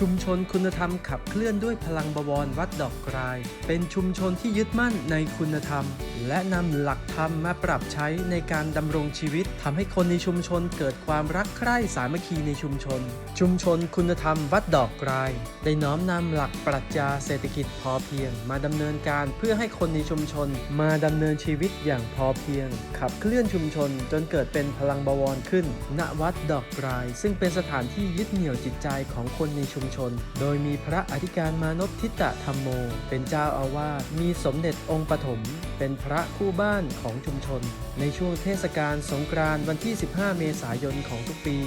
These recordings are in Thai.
ชุมชนคุณธรรมขับเคลื่อนด้วยพลังบวรวัดดอกกราย เป็นชุมชนที่ยึดมั่นในคุณธรรม และนำหลักธรรมมาปรับใช้ในการดำรงชีวิตทำให้คนในชุมชนเกิดความรักใคร่สามัคคีในชุมชน ชุมชนคุณธรรมวัดดอกกราย ได้น้อมนำหลักปรัชญาเศรษฐกิจพอเพียง มาดำเนินการเพื่อให้คนในชุมชน มาดำเนินชีวิตอย่างพอเพียง ขับเคลื่อนชุมชนจนเกิดเป็นพลังบวรขึ้น ณวัดดอกกราย ซึ่งเป็นสถานที่ยึดเหนี่ยวจิตใจของคนในชุมชน โดยมีพระอธิการมานพทิตะธรรมโม เป็นเจ้าอาวาส มีสมเด็จองค์ปฐม เป็นพระคู่บ้านของชุมชน ในช่วงเทศกาลสงกรานต์วันที่ 15 เมษายนของทุกปี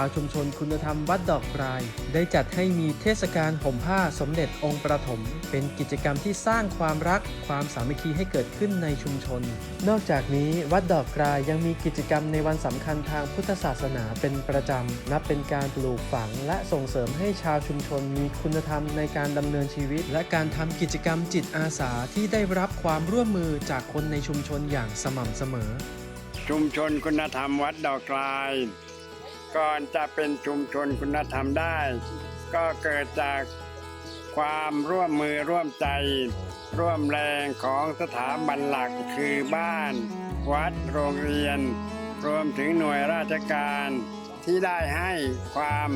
าวชุมชนคุณธรรมวัดดอกกราย ได้จัดให้มีเทศกาลห่มผ้าสมเด็จองค์ประถม เป็นกิจกรรมที่สร้างความรักความสามัคคีให้เกิดขึ้นในชุมชน นอกจากนี้วัดดอกกรายยังมีกิจกรรมในวันสำคัญทางพุทธศาสนาเป็นประจำ นับเป็นการปลูกฝังและส่งเสริมให้ชาวชุมชนมีคุณธรรมในการดำเนินชีวิต และการทำกิจกรรมจิตอาสาที่ได้รับความร่วมมือจากคนในชุมชนอย่างสม่ำเสมอ ชุมชนคุณธรรมวัดดอกกลาย ก่อนจะเป็นชุมชนคุณธรรมได้ ก็เกิดจากความร่วมมือร่วมใจ ร่วมแรงของสถาบันหลักคือบ้าน วัดโรงเรียน รวมถึงหน่วยราชการที่ได้ให้ความ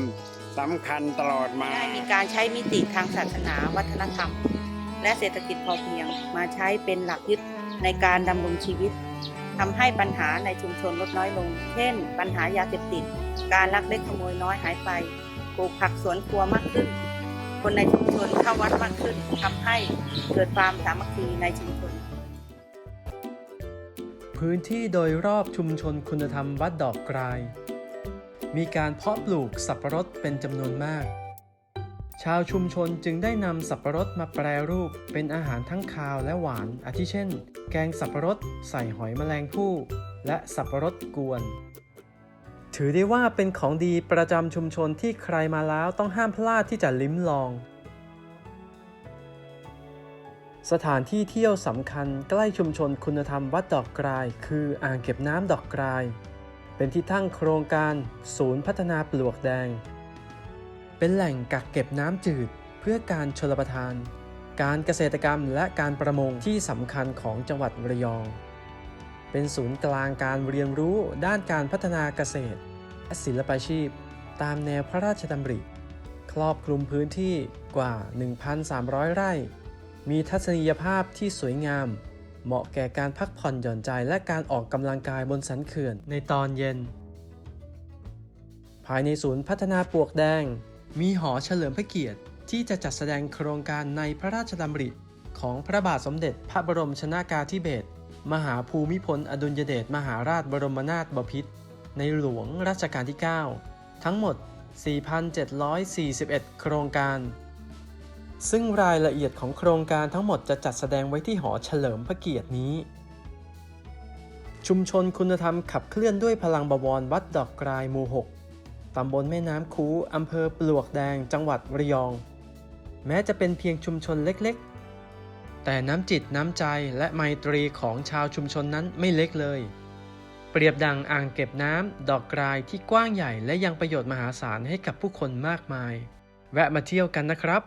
สำคัญตลอดมา ได้มีการใช้มิติทางศาสนาวัฒนธรรม และเศรษฐกิจพอเพียงมาใช้เป็นหลักยึดในการดำรงชีวิต ทำให้ปัญหาในชุมชนลดน้อยลง เช่น ปัญหายาเสพติด การลักเล็กขโมยน้อยหายไป ปลูกผักสวนครัวมากขึ้น คนในชุมชนเข้าวัดมากขึ้นทำให้เกิดความสามัคคีในชุมชน พื้นที่โดยรอบชุมชนคุณธรรมวัดดอกกราย มีการเพาะปลูกสับปะรดเป็นจำนวนมาก ชาวชุมชนจึงได้นำสับปะรดมาแปรรูปเป็นอาหารทั้งคาวและหวาน อาทิเช่น แกงสับปะรดใส่หอยแมลงภู่และสับปะรดกวน ถือได้ว่าเป็นของดีประจำชุมชนที่ใครมาแล้วต้องห้ามพลาดที่จะลิ้มลอง สถานที่เที่ยวสำคัญใกล้ชุมชนคุณธรรมวัดดอกกราย คืออ่างเก็บน้ำดอกกราย เป็นที่ตั้งโครงการ ศูนย์พัฒนาปลวกแดง เป็นแหล่งกักเก็บน้ำจืด เพื่อการชลประทาน การเกษตรกรรมและการประมงที่สำคัญของจังหวัดระยอง เป็นศูนย์กลางการเรียนรู้ด้านการพัฒนาเกษตร และศิลปาชีพ ตามแนวพระราชดำริ ครอบคลุมพื้นที่กว่า 1,300 ไร่ มีทัศนียภาพที่สวยงาม เหมาะแก่การพักผ่อนหย่อนใจและการออกกำลังกายบนสันเขื่อนในตอนเย็น ภายในศูนย์พัฒนาปลวกแดง มีหอเฉลิมพระเกียรติที่จะจัดแสดงโครงการในพระราชดำริ ของพระบาทสมเด็จพระบรมชนากาธิเบศรมหาภูมิพลอดุลยเดชมหาราชบรมนาถบพิตรในหลวงรัชกาลที่ 9 ทั้งหมด 4,741 โครงการ ซึ่งรายละเอียดของโครงการทั้งหมดจะจัดแสดงไว้ที่หอเฉลิมพระเกียรตินี้ ชุมชนคุณธรรมขับเคลื่อนด้วยพลังบวรวัดดอกกรายหมู่6 ตำบลแม่น้ำคูอำเภอปลวกแดง จังหวัดระยอง แม้จะเป็นเพียงชุมชนเล็กๆ แต่น้ำจิตน้ำใจและไมตรีของชาวชุมชนนั้นไม่เล็กเลย เปรียบดังอ่างเก็บน้ำดอกกรายที่กว้างใหญ่และยังประโยชน์มหาศาลให้กับผู้คนมากมาย แวะมาเที่ยวกันนะครับ